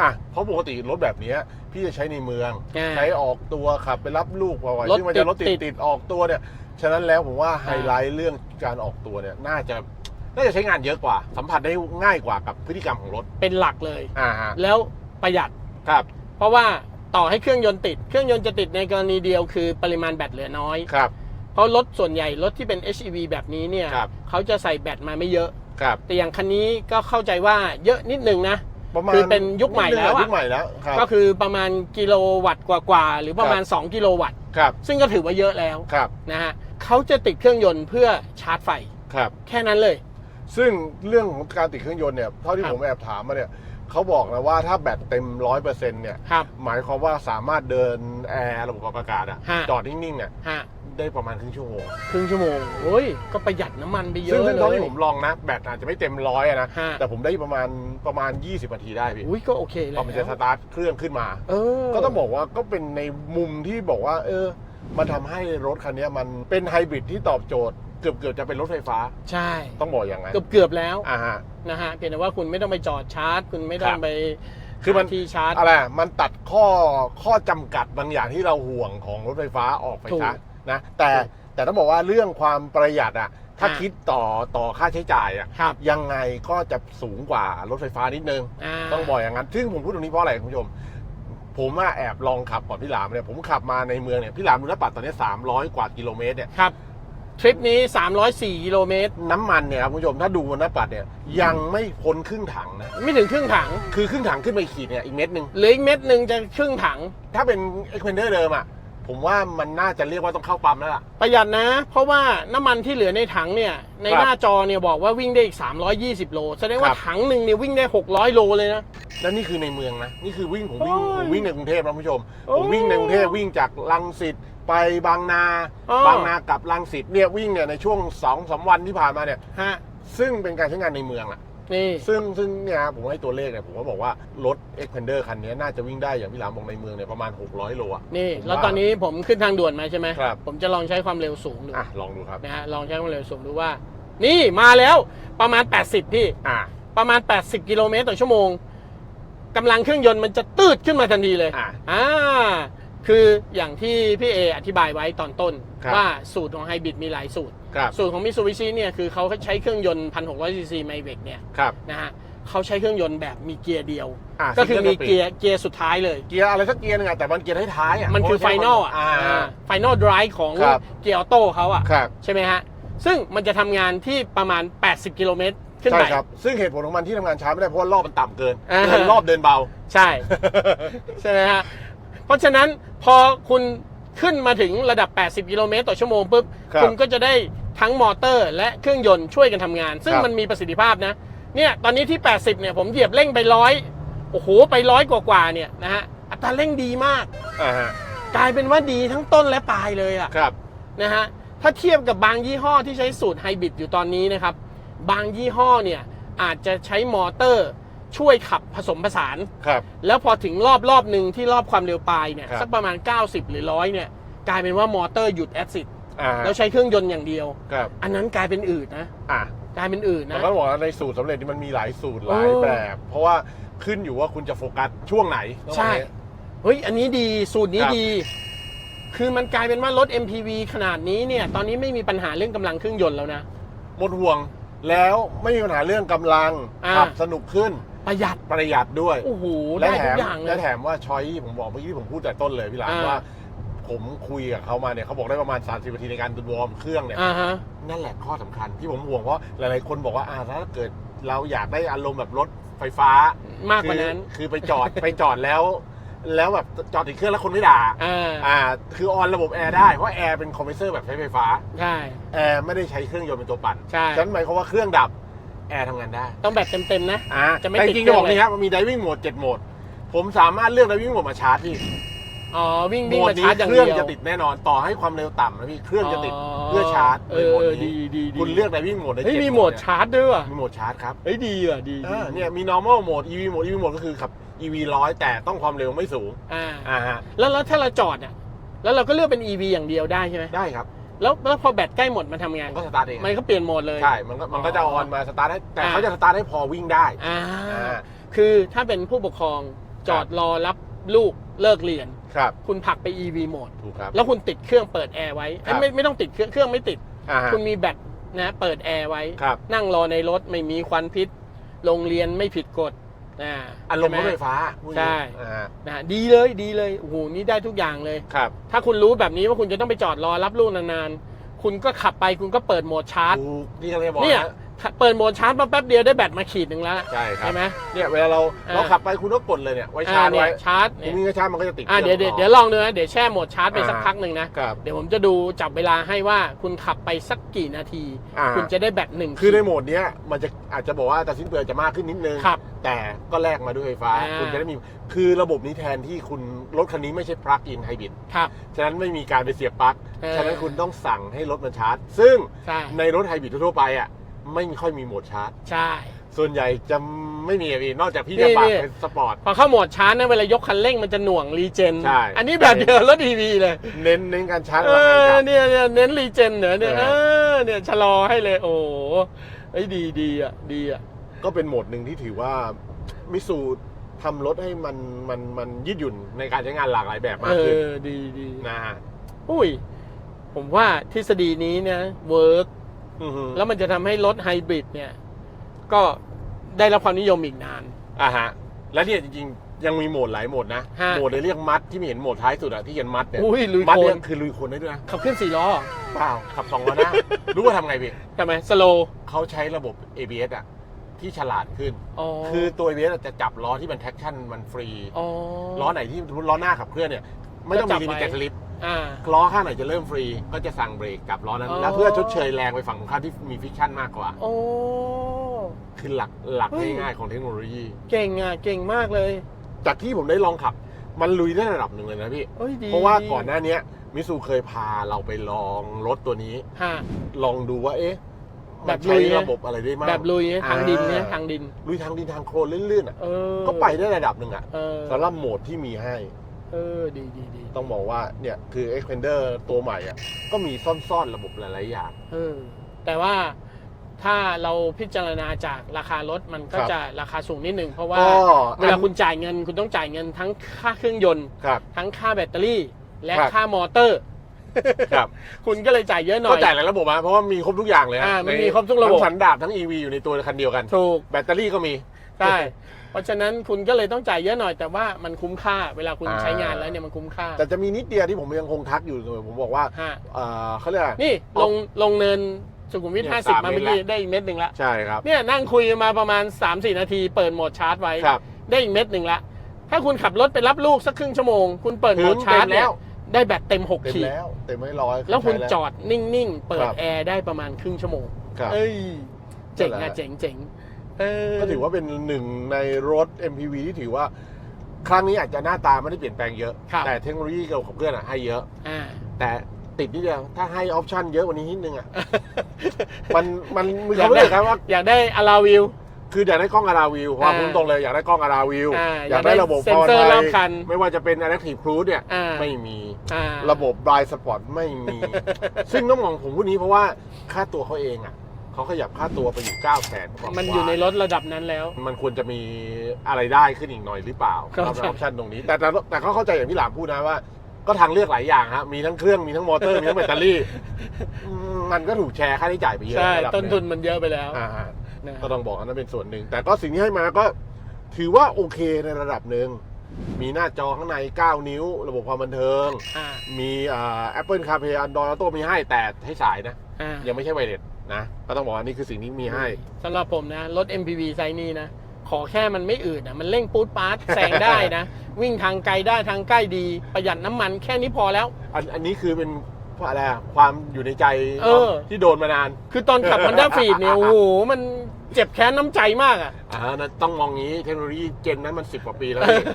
อะเพราะปกติรถแบบเนี้ยพี่จะใช้ในเมือง
อ่า
ใช้ออกตัวขับไปรับลูกบ่อยๆ
รถ
ซึ่งมันจะรถติด
ติด
ติดออกตัวเนี่ย ฉะนั้นแล้วผมว่าไฮไลท์เรื่องการออกตัวเนี่ยน่าจะน่าจะใช้งานเยอะกว่า สัมผัสได้ง่ายกว่ากับพฤติกรรมของรถ
เป็นหลักเลย
อ่าฮะ
แล้วประหยัด
ครับ
เพราะว่าต่อให้เครื่องยนต์ติด เครื่องยนต์จะติดในกรณีเดียวคือปริมาณแบตเหลือน้อย
ครับ
เพราะรถส่วนใหญ่รถที่เป็น HEV แบบนี้เนี่ย
ครับ
เขาจะใส่แบตมาไม่เยอะ
ครับ
แต่อย่างคันนี้ก็เข้าใจว่าเยอะนิดนึงนะ
ประมาณ
คือเป็นยุคใหม่แล้วอะ
ยุคใหม่แล้วครับ
ก็คือประมาณกิโลวัตต์กว่าๆหรือประมาณ 2 กิโลวัตต์
ครับ
ซึ่งก็ถือว่าเยอะแล้ว
ครับ
นะฮะเขาจะติดเครื่องยนต์เพื่อชาร์จไฟ
ครับ
แค่นั้นเลย
ซึ่งเรื่องของการติดเครื่องยนต์เนี่ย เท่าที่
ครับ
ผมแอบถามมาเนี่ย เขาบอกนะว่าถ้าแบตเต็มร้อยเปอร์เซ็นต์เนี่ย
ครับ
หมายความว่าสามารถเดินแอร์ระบบปรับอากาศอะ
ฮะ
จอดนิ่งๆเนี่ย
ฮะ
ได้ประมาณครึ่งชั่วโมง
ครึ่งชั่วโมงโอ้ย ก็ประหยัดน้ำมันไปเย
ซึ่ง
อะ
ซึ่ง
เล
ตอนที่
ย
ผมลองนะ แบตอาจจะไม่เต็มร้อยอะนะ
ฮะ
แต่ผมได้ประมาณประมาณ 20นาทีได้พี่
อุ้ยก็โอเค
พ
แล้
อ
ว
มันจะสตาร์ทเครื่องขึ้นมา
เออ
ก็ต้องบอกว่าก็เป็นในมุมที่บอกว่า เออ มันทำให้รถคันนี้มันเป็นไฮบริดที่ตอบโจทย์ เกือบเกือบจะเป็นรถไฟฟ้า
ใช่
ต้องบอกอย่างนั้น
เกือบเกือบๆแล้ว
อ่าฮะ
นะฮะเพียงแต่ว่าคุณไม่ต้องไปจอดชาร์จ คุณไม่ต้อ
ค
ง
รับ
ไป
คือมัน
หาที่ชาร์จ
อะไรอะมันตัดข้อข้อจำกัดบางอย่างที่เราห่วงของรถไฟฟ้าออกไป
ถูก
ซะนะแต่
ถูก
แต่ต้องบอกว่าเรื่องความประหยัดอะถ้า
อ่า
คิดต่อต่อค่าใช้จ่ายอะ
ครับ
ยังไงก็จะสูงกว่ารถไฟฟ้านิดนึงาต้องบอกอย่างนั้น ซึ่งผมพูดตรงนี้เพราะอะไรคุณผู้ชม ผมอะแอบลองขับก่อนพี่หลามเนี่ยผมขับมาในเมืองเนี่ยพี่หลามดูหน้าปัดตอนนี้ 300 กว่ากิโลเมตรเนี่ย
ครับ ทริปนี้ 304กิโลเมตร
น้ำมันเนี่ยครับคุณผู้ชมถ้าดูบนหน้าปัดเนี่ยยังไม่พ้นครึ่งถังนะ
ไม่ถึงครึ่งถัง
คือครึ่งถังขึ้นไปขีดเนี่ยอีกเม็ดหนึ่ง
เหลืออีกเม็ดหนึ่งจะครึ่งถัง
ถ้าเป็น Xpander เดิมอะผผมว่ามันน่าจะเรียกว่าต้องเข้าปั๊มแล้วล่ะ
ประหยัดนะ เพราะว่าน้ำมันที่เหลือในถังเนี่ย ใน
ครับ
หน้าจอเนี่ยบอกว่าวิ่งได้อีก 320 โล แสดงว่า
ครับ
ถังหนึ่งเนี่ยวิ่งได้ 600 โลเลยนะ
แล้วนี่คือในเมืองนะ นี่คือวิ่งผมวิ่ง
โอ้ย
ผมวิ่งในกรุงเทพนะคุณผู้ชม
โอ้ย
ผมวิ่งในกรุงเทพวิ่งจากลังสิต ไปบางนา
อ๋อ
บางนากลับลังสิตเนี่ยวิ่งเนี่ยในช่วง2อสวันที่ผ่านมาเนี่ย
ฮะ
ซึ่งเป็นการใช้งานในเมืองอะ
นี่
ซึ่งซึ่งเนี่ยผมให้ตัวเลขเนี่ยผมก็บอกว่ารถ Expander คันนี้น่าจะวิ่งได้อย่างพี่หลามบอกในเมืองเนี่ยประมาณ 600 โลอะ
นี่
ผม
แล้วตอนนี้ผมขึ้นทางด่วนมาใช่ไหม
ครับ
ผมจะลองใช้ความเร็วสูงดู
อะลองดูครับ
นะฮะ ลองใช้ความเร็วสูงดูว่า นี่มาแล้วประมาณ 80 พี่
อะ
ประมาณ 80 กิโลเมตรต่อชั่วโมงกำลังเครื่องยนต์มันจะตืดขึ้นมาทันทีเลย
อะ
อ่า คืออย่างที่พี่เออธิบายไว้ตอนต้น
ครับ
ว่าสูตรของไฮบริดมีหลายสูตร
ครับ
สูตรของมิ t ซูบิชิเนี่ยคือเขาใช้เครื่องยนต์ 1,600ซีซีไมเวกเนี่ย
ครับ
นะฮะเขาใช้เครื่องยนต์แบบมีเกียร์เดียว
อะ
ก็คือมี
single speed
เกียร์เกียร์สุดท้ายเลย
เกียร์อะไรสักเกียร์หนึงอะแต่มันเกียร์ท้ายๆอะ
มันคือไฟนอลอะ
อ่า
ไฟนอลไดรฟ์ของ
ครับ
เกียร์ออโต้เขาอะ
ครับ
ใช่ไหมฮะ ซึ่งมันจะทำงานที่ประมาณ 80 กิโลเมตรขึ้น
ใช่
ไป
ครับ ซึ่งเหตุผลของมันที่ทำงานช้าไม่ได้เพราะว่ารอบมันต่ำเกิน
อ่า
เกินรอบเดินเบา
ใช่ ใช่ไหมฮะเพ ราะฉะนั้นพอคุณขึ้นมาถึงระดับ 80 กิโลเมตรต่อชั่วโมงปุ๊บ
ครับ
คุณก็จะได้ทั้งมอเตอร์ และเครื่องยนต์ช่วยกันทำงาน ซึ่ง
ครับ
มันมีประสิทธิภาพนะเนี่ยตอนนี้ที่ 80 เนี่ยผมเหยียบเร่งไปร้อยโอ้โหไปร้อยกว่าๆเนี่ยนะฮะอัตราเร่งดีมาก
อ่าฮะ
กลายเป็นว่าดีทั้งต้นและปลายเลยอะ
ครับ
นะฮะถ้าเทียบกับบางยี่ห้อที่ใช้สูตรไฮบริดอยู่ตอนนี้นะครับ บางยี่ห้อเนี่ยอาจจะใช้มอเตอร์ ช่วยขับผสมผสาน
ครับ
แล้วพอถึงรอบรอบหนึ่งที่รอบความเร็วปลายเนี่ย
ครับ
สักประมาณ 90 หรือร้อยเนี่ยกลายเป็นว่ามอเตอร์หยุดแอซิด
อ่าฮะ
แล้วใช้เครื่องยนต์อย่างเดียว
ครับ
อันนั้นกลายเป็นอืดนะ
อะ
กลายเป็นอืด
แต่
นะ
ก็บอกว่าในสูตรสำเร็จนี่มันมีหลายสูตรหลาย
โอ้
แบบ เพราะว่าขึ้นอยู่ว่าคุณจะโฟกัสช่วงไหน
ใช่ เฮ้ย อันนี้ดีสูตรนี้
ครับ
ดี คือมันกลายเป็นว่ารถ MPV ขนาดนี้เนี่ย ตอนนี้ไม่มีปัญหาเรื่องกำลังเครื่องยนต์แล้วนะ
หมดห่วงแล้วไม่มีปัญหาเรื่องกำลัง
อ่า
ขับสนุกขึ้น
ประหยัด
ประหยัดด้วย
โอ้โห
และ
ได้
แถ
ทุ
ม
กอย่างเล
และ
ย
แถมว่าช้อยผมบอกเมื่อกี้ที่ผมพูดแต่ต้นเลยพี่หลาน
อ่า
ว่า ผมคุยกับเขามาเนี่ยเขาบอกได้ประมาณ 30นาทีในการวอร์มเครื่องเนี่ย
อ่าฮะ
นั่นแหละข้อสำคัญที่ผมห่วงเพราะหลายๆคนบอกว่าอ่าถ้าเกิดเราอยากได้อารมณ์แบบรถไฟฟ้ามา
กกว่านั้น
คือคือไปจอด ไปจอดแล้ว แล้วแบบจอดติดเครื่องแล้วคนไม่ด่า
อ่า
อ่าคือออนระบบแอร์ได้เพราะแอร์เป็นคอมเพรสเซอร์แบบใช้ไฟฟ้า
ใช่
แอร์ไม่ได้ใช้เครื่องยนต์เป็นตัวปั่น
ใช่
ฉะนั้นหมายความว่าเครื่องดับ แอร์ทำงานได้
ต้องแบบเต็มๆนะ
อ่า
จะไม่
แต่
ติด
จริง
เครื่
ๆ
อง
จะบอกนี่ครับมันมี diving mode 7โหมด ผมสามารถเลือก diving mode มาชาร์จพี่
อ๋อวิ่ง
โหม
วิ่ง
ด
มา
นี้
ชาร์จอย่าง
เค
เดี
รื่
ย
อง
ว
จะติดแน่นอน ต่อให้ความเร็วต่ำนะพี่ เครื่องจะติด
อ๋อ
เพื่อชาร์จ
เอ
ในโหมด
อ
นี้
ดีดีดี
คุณเลือก diving mode ได้
เฮ้ย
เจ็ด
มีโหมด
เนี่ย
ชาร์จด้วยว่ะ
มีโหมดชาร์จครับ
เฮ้ยดีอะดี
เอ
ดี
อเนี่ยมี normal mode EV mode EV mode ก็คือขับ EV ร้อยแต่ต้องความเร็วไม่สูง
อ่า
อ่าฮะ
แล้วแล้วถ้าเราจอดอะแล้วเราก็เลือกเป็น EV อย่างเดียวได้ใช่ไหม
ได้ครับ
แล้วแล้วพอแบตใกล้หมดมันทำไง
มันก็สตาร์ทเอง
มันก็เปลี่ยนโหมดเลย
ใช่ มันก็มันก็จะออนมาสตาร์ทให้แต่
อ่า
เขาจะสตาร์ทให้พอวิ่งได้
อ่า
อ่า
คือถ้าเป็นผู้ปกครองจอดรอรับลูกเลิกเรียน
ครับ
คุณผลักไป EV โหมด
ถูกครับ
แล้วคุณติดเครื่องเปิดแอร์ไว้เอ้ย
ครับ
ไม่ไม่ต้องติดเครื่องเครื่องไม่ติด
อ่าฮะ
คุณมีแบตนะเปิดแอร์ไว้
ครับ
นั่งรอในรถไม่มีควันพิษ โรงเรียนไม่ผิดกฎ อ่า
อารมณ์รถ
ใช่
ไฟ
ไห
ฟ้าพูดอย่าง
ใช่
นี้อ่า
นะดีเลยดีเลยโอ้โหนี่ได้ทุกอย่างเลย
ครับ
ถ้าคุณรู้แบบนี้ว่าคุณจะต้องไปจอดรอรับลูกนานๆ คุณก็ขับไปคุณก็เปิดโหมดชาร์จ
ถูกนี่ก็เลยบอก
เนี่ย
นะ
เปิดโหมดชาร์จมาแป๊บเดียวได้แบตมาขีดหนึ่งแล้ว
ใช่ครับ
ใช่ไหม
เนี่ยเวลาเรา
อ่า
เราขับไปคุณก็กดเลยเนี่ยไว้
อ่า
ชาร์จ
เนี่
ไว้
ยชาร์จ
คุ
เนี่
ณ
ย
มีกระชาร์จมันก็จะติด
อ่าเดี๋ยว
ค
เดี๋
รื่
ยว
อง
เดี๋ยวลองดูนะเดี๋ยวแช่โหมดชาร์จไป
อ่า
สักพักหนึ่งนะ
ครับ
เดี๋ยวผมจะดูจับเวลาให้ว่าคุณขับไปสักกี่นาที
อ่า
คุณจะได้แบตหนึ่ง
คือใน
ขีด
โหมดเนี้ยมันจะอาจจะบอกว่าแต่สิ้นเปลืองจะมากขึ้นนิดนึง
ครับ
แต่ก็แลกมาด้วยไฟฟ้า
อ่า
คุณจะได้มีคือระบบนี้แทนที่คุณรถคันนี้ไม่ใช่ plug in hybrid
ครับ
ฉะนั้นไม่มีการไปเสียบปลั๊ก
เออ
ฉะนั้นคุณต้องสั่งให้รถมันชาร์จ ซึ่ง
ใช่
ในรถไฮบริดทั่วๆไปอะ ไม่ค่อยมีโหมดชาร์จ
ใช่
ส่วนใหญ่จะไม่มีอะพี่นอกจากพี่
นี่
จะปรับ
นี่
เป็นสปอร์ต
พอเข้าโหมดชาร์จนะเวลายกคันเร่งมันจะหน่วงรีเจน
ใช่
อันนี้แบบเดียวรถอีวีเลย
เน้นเน้นการชาร์จ
เอ
แล้วการ
อ
ขับ
เนี่ยเนี่ยเน้นรีเจนเหรอเนี่ย
เอ
เอ
อ
อเนี่ยชะลอให้เลยโอ้โหเอ้ยดีดีอะดีอะ
ก็เป็นโหมดหนึ่งที่ถือว่ามิสูทำรถให้มันมันมันยืดหยุ่นในการใช้งานหลากหลายแบบมา
เอก
ขึ้น
อดีดี
นะฮะ
อุ้ย ผมว่าทฤษฎีนี้เนี่ยเวิร์ก
อือฮึ
แล้วมันจะทำให้รถไฮบริดเนี่ย ก็ได้รับความนิยมอีกนาน
อ่าฮะ แล้วเนี่ยจริงๆ ยังมีโหมดหลายโหมดนะ
ฮะ
โหมดเรียกมัดที่ไม่เห็นโหมดท้ายสุดอะที่เขียนมัดเนี่ย
อุ้ยลุย
มัด
โค
เนี่ย
น
คือลุยโคนได้ด้วยนะ
ขับเคลื่อนสี่ล้อ
เปล่า ขับสองล้อหน้า รู้ว่าทำไงพี่
ใช่ไหมสโล
เขาใช้ระบบ ABS อะที่ฉลาดขึ้น
อ๋อ
คือตัว ABS อะจะจับล้อที่มันแท็กชั่นมันฟรี
อ๋อ
ล้อไหนที่สมมติล้อหน้าขับเคลื่อนเนี่ย ไม่ต้องมี
ก็จับ
ลิมิต
ไว้
สลิป
อ่า
ล้อข้างไหนจะเริ่มฟรีก็จะสั่งเบรกกับล้อนั้น
อ๋อ
แล้วเพื่อชดเชยแรงไปฝั่งของข้างที่มีฟิกชันมากกว่า
โอ้
คือหลักหลัก
เฮ้ย
ง่ายๆของเทคโนโลยี
เก่งอะ เก่งมากเลย
จากที่ผมได้ลองขับ มันลุยได้ระดับหนึ่งเลยนะพี่
เอ้ยดี
เพราะว่า
ดี
ก่อนหน้าเนี้ยมิสูเคยพาเราไปลองรถตัวนี้
ฮะ
ลองดูว่าเอ๊ะ
แบ
มัน
บ
ใช้
ลุยนะ
ระบบอะไรได้มาก
แบบลุยนะทางดินเนี่ย
อ่
ทางดิน
ลุยทางดินทางโคลนลื่นๆอะ
เออ
ก็ไปได้ระดับหนึ่งอะ
เออ
สำหรับโหมดที่มีให้
เออดีดีดี
ต้องบอกว่าเนี่ยคือ Xpander ตัวใหม่อะก็มีซ่อนๆ ระบบหลายๆอย่าง
เออแต่ว่าถ้าเราพิจารณาจากราคารถมันก็
ครับ
จะราคาสูงนิดนึงเพราะว่า
ก็
เวลาคุณจ่ายเงินคุณต้องจ่ายเงินทั้งค่าเครื่องยนต์
ครับ
ทั้งค่าแบตเตอรี่ และ
ครับ
ค่ามอเตอร์
ครับ
คุณก็เลยจ่ายเยอะหน่อ
ก็
ย
จ่ายหลายระบบมาเพราะว่ามีครบทุกอย่างเลยฮะ
อ่ามัน
ใน
มีครบทุกระบบ
ทั้งสันดาปทั้ง EV อยู่ในตัวคันเดียวกัน
ถูก
แบตเตอรี่ก็มี
ใช่ เพราะฉะนั้นคุณก็เลยต้องจ่ายเยอะหน่อยแต่ว่ามันคุ้มค่าเวลาคุณ
อ่า
ใช้งานแล้วเนี่ยมันคุ้มค่า
แต่จะมีนิดเดียวที่ผมยังคงทักอยู่เสมอผมบอกว่า
ฮะ
เอ่อเขาเรียกอะไร
นี่
เอา
ลงลงเนินสุขุมวิท
เนี่ย
ห้าสิบ
สาม
มาเมื่อ
เมตร
กี้
ละ
ได้อีกเม็ดหนึ่งละ
ใช่ครับ
เนี่ยนั่งคุยมาประมาณ 3-4 นาทีเปิดโหมดชาร์จไว้
ครับ
ได้อีกเม็ดหนึ่งละ ถ้าคุณขับรถไปรับลูกสักครึ่งชั่วโมง คุณเปิดโหมด
ถึง
ชาร์จ
เต็มแล้ว
เนี่ยได้แบตเต็ม6
เต็ม
ขีด
แล้วเต็มไม่ร้อย
แล้วคุณ
ใช้
จอดนิ่ง ๆ เปิ
ค
ด
รับ
แอร์ได้ประมาณครึ่งชั่วโมง
ครับ
เอ้ย เจ๋ง
นั่นแห
อะ
ละ
เจ๋งเจ๋งเออ
ก็ถือว่าเป็นหนึ่งในรถ MPV ที่ถือว่า ครั้งนี้อาจจะหน้าตาไม่ได้เปลี่ยนแปลงเยอะ
ครับ
แต่เทคโนโลยีเกี่ยวกับเครื่องอะให้เยอะ
อ่า
แต่ติดนิดเดียวถ้าให้ออปชั่นเยอะกว่านี้นิดนึงอะมันมันมีคายม
อาวก
รู้
ได้
สึกครับว่า
อยากได้อาราวิว
คืออยากได้กล้องอาราวิวความ
อ่า
พูดตรงเลยอยากได้กล้องอาราวิว
อ่า
อยากได้ระบบ
อยากได้เซ็นเซอร์รอบคัน
ไม่ว่าจะเป็น Adaptive Cruise เนี่ย
อ่า
ไม่มี
อ่า
ระบบ Blind Spot ไม่มี ซึ่งต้องมองผมพูดนี้เพราะว่าค่าตัวเขาเองอะ เขาขยับค่าตัวไปอยู่9 0 0แสนกว่า
มันอยู่ในรถระดับนั้นแล้ว
มันควรจะมีอะไรได้ขึ้นอีกหน่อยหรือเปล่า
เข้าใจ
สำหรับออปชั่นตรงนี้ แต่แต่แต่เขาเข้าใจอย่างที่หลามพูดนะว่า ก็ทางเลือกหลายอย่างฮะมีทั้งเครื่องมีทั้งมอเตอร์มีทั้งแบตเตอรี่อืมมันก็ถูกแชร์ค่าใช้จ่ายไปเยอะ
ใช่
ระดับห
ต้นทุนมันเยอะไปแล้ว
อ่า
นะ
ก็ต้องบอกอันนั้นเป็นส่วนหนึ่ง แต่ก็สิ่งที่ให้มาก็ถือว่าโอเคในระดับหนึ่งมีหน้าจอข้างใน 9 นิ้ว ระบบความบันเทิง
อ่า
มีอ่า Apple CarPlay Android Auto มีให้แต่ให้สายนะ
อ่า
ยังไม่ใช่ไวเลส นะก็ต้องบอกว่าอันนี่คือสิ่งที่มีให้
สำหรับผมนะ รถ MPV ไซส์นี้นะ ขอแค่มันไม่อืดอะมันเร่งปูดปาร์ตแซงได้นะ วิ่งทางไกลได้ทางใกล้ดีประหยัดน้ำมันแค่นี้พอแล้ว
อันอันนี้คือเป็นอะไรอะความอยู่ในใจ
เออ
ที่โดนมานาน
คือตอนขับ Honda f e e d เนี่ยโอ้โหมันเจ็บแค้นน้ำใจมากอะ
อ่านะต้องมองงี้เทคโนโลยีเจนนั้นมันสิบกว่าปีแล้วพี่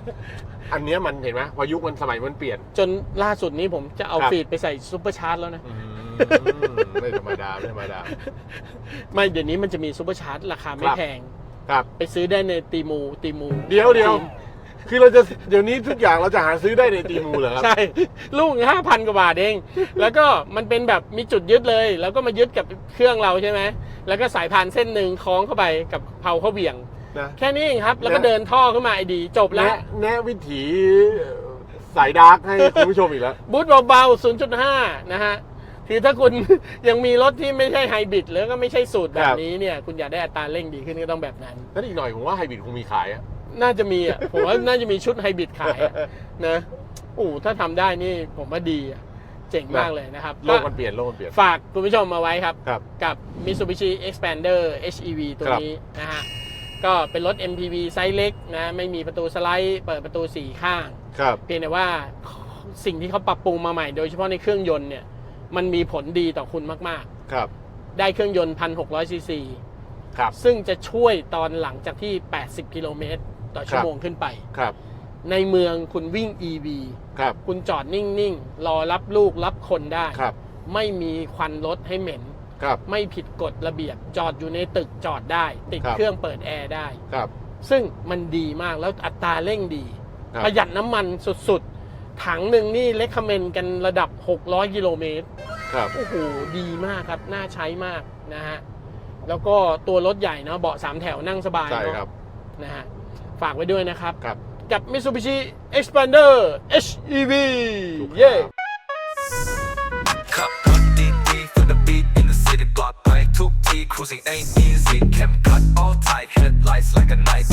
อันเนี้ยมันเห็นไหมพอยุคมันสมัยมันเปลี่ยน
จนล่าสุดนี้ผมจะเอา
ครับ
ฟีดไปใส่ซูเปอร์ชาร์จแล้วนะ
อืมไม่ธรรมดาไม่ธรรมดา
ไม่เดี๋ยวนี้มันจะมีซูเปอร์ชาร์จราคาไม่
ครับ
แพง
ครับ
ไปซื้อได้ในตีมูตีมู
เดี๋ยวเดี๋ยวคือเราจะเดี๋ยวนี้ทุกอย่างเราจะหาซื้อได้ในตีมูเหรอครับ
ใช่ ลูกห้าพันกว่าบาทเอง แล้วก็มันเป็นแบบมีจุดยึดเลย แล้วก็มายึดกับเครื่องเราใช่ไหม แล้วก็สายพานเส้นหนึ่งคล้องเข้าไปกับเผาเข้าเบี่ยง
นะ
แค่นี้เองครับ แล้วก็
นะ
เดินท่อขึ้นมาไอดี จบแล้ว
แนะแนะวิถีสายดาร์กให้คุณผู้ชมอีกแล้ว
บูทเบาๆ 0.5 นะฮะ คือถ้าคุณยังมีรถที่ไม่ใช่ไฮบริดแล้วก็ไม่ใช่สูตรแบ
ครับบ
นี้เนี่ย คุณอยากได้อัตราเร่งดีขึ้นก็ต้องแบบนั้น
แล้วอีกหน่อยผมว่าไฮบริดคงมีขายอะ
น่าจะมีอะ ผมว่าน่าจะมีชุดไฮบริดขายอะนะโอ้ถ้าทำได้นี่ผมว่าดีอะเจ๋งมากเลยนะครับ
โลกมันเปลี่ยนโลกมันเปลี่ยน
ฝากคุณผู้ชมมาไว้ครับ
ครับ
กับ Mitsubishi Expander HEV ตัว
ครับ
นี้นะฮะ ก็เป็นรถ MPV ไซส์เล็กนะ ไม่มีประตูสไลด์เปิดประตูสี่ข้าง
ครับ
เพียงแต่ว่าสิ่งที่เขาปรับปรุงมาใหม่โดยเฉพาะในเครื่องยนต์เนี่ย มันมีผลดีต่อคุณมาก
ครับ
ๆ ได้เครื่องยนต์ 1,600 ซีซี
ครับ
ซึ่งจะช่วยตอนหลังจากที่ 80 กิโลเมตรต่อชั่วโมงขึ้นไป
ครับ
ในเมืองคุณวิ่ง EV
ครับ
คุณจอดนิ่ง ๆ รอรับลูกรับคนได้
ครับ
ไม่มีควันรถให้เหม็น
ครับ
ไม่ผิดกฎระเบียบ จอดอยู่ในตึกจอดได้ ติด
ครับ
เครื่องเปิดแอร์ได้
ครับ
ซึ่งมันดีมากแล้วอัตราเร่งดี
ครับ
ประหยัดน้ำมันสุดๆ ถังหนึ่งนี่เล c ก m เมนกันระดับ 600 กิโลเมตร
ครับ
โอ้โห ดีมากครับ น่าใช้มากนะฮะ แล้วก็ตัวรถใหญ่เนาะ เบาะสามแถวนั่งสบาย
ใช่
เนาะ
ครับ
นะฮะ ฝากไว้ด้วยนะครับ
ครับ
กับ Mitsubishi Expander HEV เย้
ขับ Cruising ain't easy, kept cut all tight, headlights like a knife.